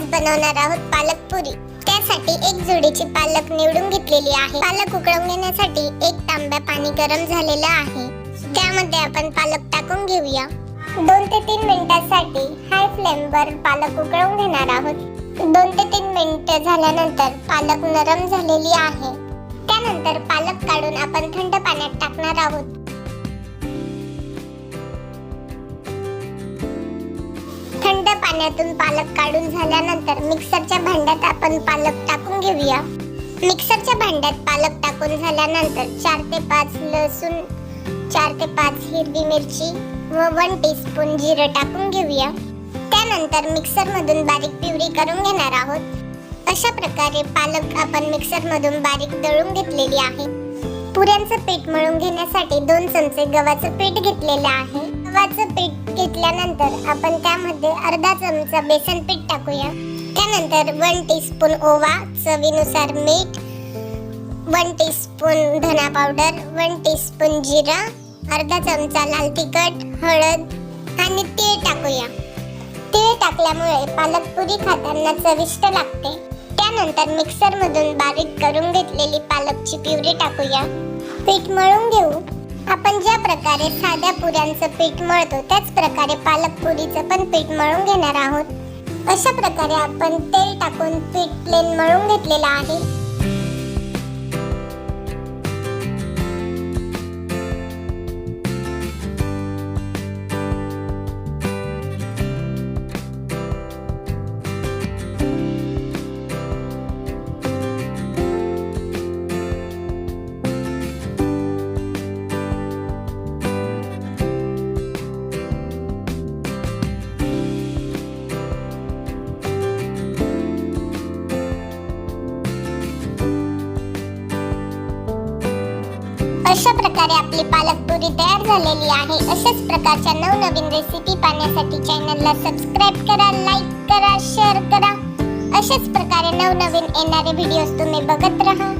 आज बनवणार आहोत पालक पुरी. त्यासाठी एक जोडीची पालक निवडून घेतलेली आहे. पालक उकळून घेण्यासाठी एक तांब्या पाणी गरम झालेलं आहे. त्यामध्ये आपण पालक टाकून घेऊया. दोन ते तीन मिनिटांसाठी हाय फ्लेमवर पालक उकळून घेणार आहोत. दोन ते तीन मिनिटं झाल्यानंतर पालक नरम झालेली आहे. त्यानंतर पालक काढून आपण थंड पाण्यात टाकणार आहोत. पाण्यातून पालक काढून झाल्यानंतर मिक्सरच्या भांड्यात आपण पालक टाकून घेऊया. मिक्सरच्या भांड्यात पालक टाकून झाल्यानंतर चार ते पाच लसूण चार ते पाच हिरवी मिरची व वन टीस्पून जिरं टाकून घेऊया. त्यानंतर मिक्सरमधून बारीक पिवरी करून घेणार आहोत. अशा प्रकारे पालक आपण मिक्सरमधून बारीक दळून घेतलेली आहे. पुऱ्यांचं पीठ मळून घेण्यासाठी दोन चमचे गव्हाचं पीठ घेतलेलं आहे. गव्हाचं पीठ घेतल्यानंतर आपण त्यामध्ये अर्धा चमचा बेसन पीठ टाकूया. त्यानंतर वन टीस्पून ओवा चवीनुसार मीठ वन टीस्पून धना पावडर वन टीस्पून जिरा अर्धा चमचा लाल तिखट हळद आणि तीळ टाकूया. तीळ टाकल्यामुळे पालक पुरी खाताना चविष्ट लागते. त्यानंतर मिक्सरमधून बारीक करून घेतलेली पालकची प्युरी टाकूया. पीठ मळून घेऊ. आपण ज्या प्रकारे साध्या पुऱ्यांचं पीठ मळतो त्याच प्रकारे पालक पुरीचं पण पीठ मळून घेणार आहोत. अशा प्रकारे आपण तेल टाकून पीठ प्लेन मळून घेतलेलं आहे. अशा प्रकारे आपली पालक पुरी तयार झालेली आहे. अशाच प्रकारच्या नवनवीन रेसिपी पाहण्यासाठी चॅनलला सबस्क्राईब करा लाईक करा शेअर करा. अशाच प्रकारे नवनवीन येणारे व्हिडिओज तुम्ही बघत राहा.